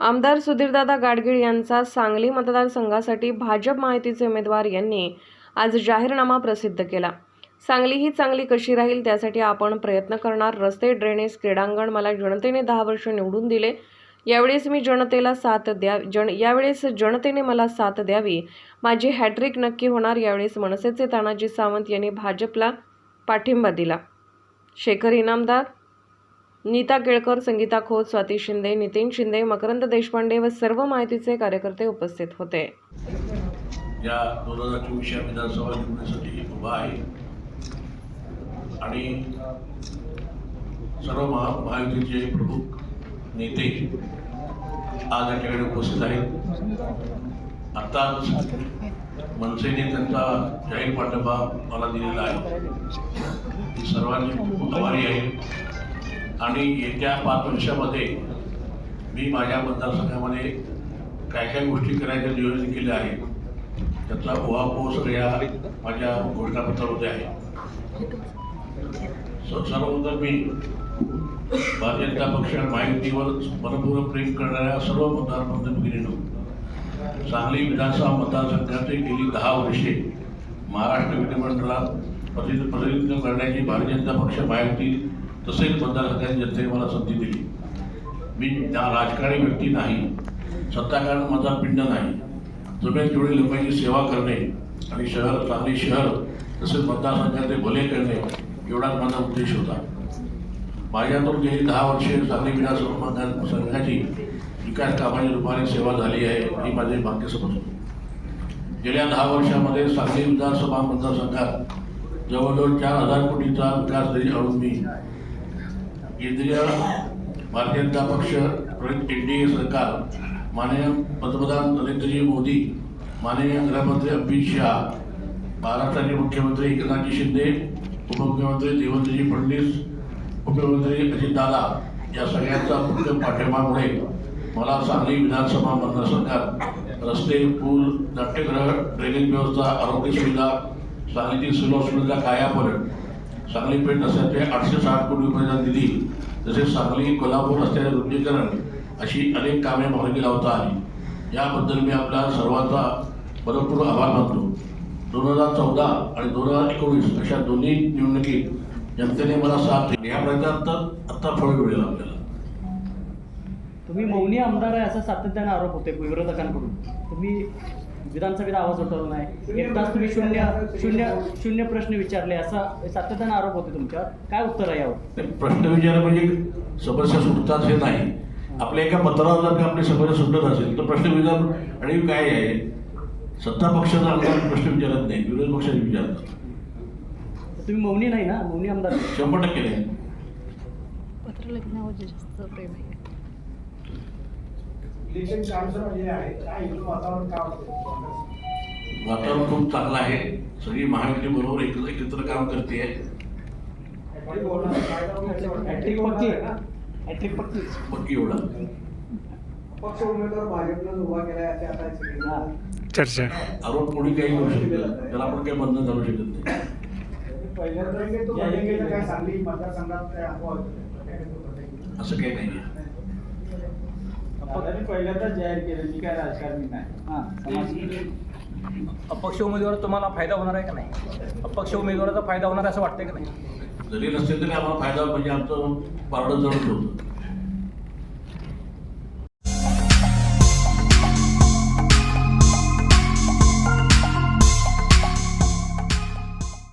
आमदार सुधीरदादा गाडगीळ यांचा सांगली मतदारसंघासाठी भाजप माहितीचे उमेदवार यांनी आज जाहीरनामा प्रसिद्ध केला. सांगली ही चांगली कशी राहील त्यासाठी आपण प्रयत्न करणार. रस्ते ड्रेनेज क्रीडांगण मला जनतेने दहा वर्ष निवडून दिले. यावेळेस मी जनतेला साथ द्या जन यावेळेस जनतेने मला साथ द्यावी. माझी हॅट्रिक नक्की होणार. यावेळेस मनसेचे तानाजी सावंत यांनी भाजपला पाठिंबा दिला. शेखर इनामदार नीता केळकर संगीता खोत स्वाती शिंदे नितीन शिंदे मकरंद देशपांडे व सर्व माहितीचे कार्यकर्ते उपस्थित होते. या दोन हजार चोवीस या विधानसभा निवडणुकीसाठी उभा आहे. आणि सर्व महा महायुतीचे प्रमुख नेते आज या ठिकाणी उपस्थित आहेत. आत्ताच मनसेने त्यांचा जाहीर पाठिंबा मला दिलेला आहे. मी सर्वांची खूप आभारी आहे. आणि येत्या पाच वर्षामध्ये मी माझ्या मतदारसंघामध्ये काय काय गोष्टी करायच्या नियोजन केले आहे त्यातला उहापोह सगळ्या माझ्या घोषणापत्रामध्ये आहे. स- सर्वप्रथम मी भारतीय जनता पक्ष आणि महायुतीवर मनपूर्वक प्रेम करणाऱ्या सर्व मतदार बंधू सांगली विधानसभा मतदारसंघाचे गेली दहा वर्षे महाराष्ट्र विधिमंडळात प्रतिनिधित्व करण्याची भारतीय जनता पक्ष महायुती तसेच मतदारसंघाची जनतेने मला संधी दिली. मी त्या राजकारणी व्यक्ती नाही सत्ताकारण माझा पिंड नाही. जमेल तेवढी लोकांची सेवा करणे आणि शहर चांगली शहर तसेच मतदारसंघाचे भले करणे एवढाच माझा उद्देश होता. माझ्यातून गेली दहा वर्षे सांगली विधानसभा मतदारसंघाची विकास कामाच्या रूपाने सेवा झाली आहे ही माझे भाग्य समजतो. गेल्या दहा वर्षामध्ये सांगली विधानसभा मतदारसंघात जवळजवळ चार हजार कोटीचा विकास निधी आणून मी केंद्रीय भारतीय जनता पक्ष एन डी ए सरकार माननीय पंतप्रधान नरेंद्रजी मोदी माननीय गृहमंत्री अमित शहा महाराष्ट्राचे मुख्यमंत्री एकनाथजी शिंदे उपमुख्यमंत्री देवेंद्रजी फडणवीस मुख्यमंत्री अजितदादा या सगळ्यांचा मुख्य पाठिंबामुळे मला सांगली विधानसभा मतदारसंघात रस्ते पूल नाट्यगृह ड्रेनेज व्यवस्था आरोग्य सुविधा सांगलीतील सिव्हिल हॉस्पिटलचा कायापर्यंत सांगली पेठ असल्याचे आठशे साठ कोटी रुपयाचा निधी तसेच सांगली कोल्हापूर असल्याचे रुंदीकरण अशी अनेक कामे मार्गी लावता आली. याबद्दल मी आपल्या सर्वांचा भरपूर आभार मानतो. दोन हजार चौदा आणि दोन हजार एकोणीस अशा दोन्ही निवडणुकीत जनतेने मला साथ दिली. या प्रचारात आत्ता फळ मिळेल आपल्याला. तुम्ही मौनी आमदार आहे असा सातत्याने आरोप होते विरोधकांकडून. तुम्ही विधानसभेत आवाज उठवला नाही. एक तास तुम्ही शून्य शून्य शून्य प्रश्न विचारले असा सातत्याने आरोप होते तुमच्यावर. काय उत्तर आहे यावर? प्रश्न विचार म्हणजे समस्या सुटतात हे नाही. आपल्या एका पत्रावर जर का आपली समस्या सुटत असेल तर प्रश्न विचार आणि काय आहे? सत्ता पक्षाचा आमदार प्रश्न विचारत नाही विरोधी पक्षाचे विचारतात. तुम्ही मौनी नाही ना? मौनी आमदार. शंभर टक्के नाही. पत्र लेखनावर जास्त प्रेम आहे. इलेक्शन म्हणजे आहे. काय वातावरण काय होतं वातावरण खूप चांगलं आहे. सगळी महायुती बरोबर एक एकत्र काम करते. पक्की. एवढा? पक्ष उमेदवार भाजपनं उभा केलाय असे आता सगळे. चर्चा. आरोप कोणी काही करू शकतं त्याला आपण काही बंधन घालू शकत नाही. पहिल्यांदा काय सांगली मतदारसंघात? असं काही नाही दादांनी पहिल्यांदाच जाहीर केलं. मी काय राजकारणी नाही. हा, समाज अपक्ष उमेदवार तुम्हाला फायदा होणार आहे का नाही? अपक्ष उमेदवाराचा फायदा होणार आहे असं वाटतंय का नाही? जरी नसते तरी आम्हाला फायदा म्हणजे आमचं पारडं जडत होतं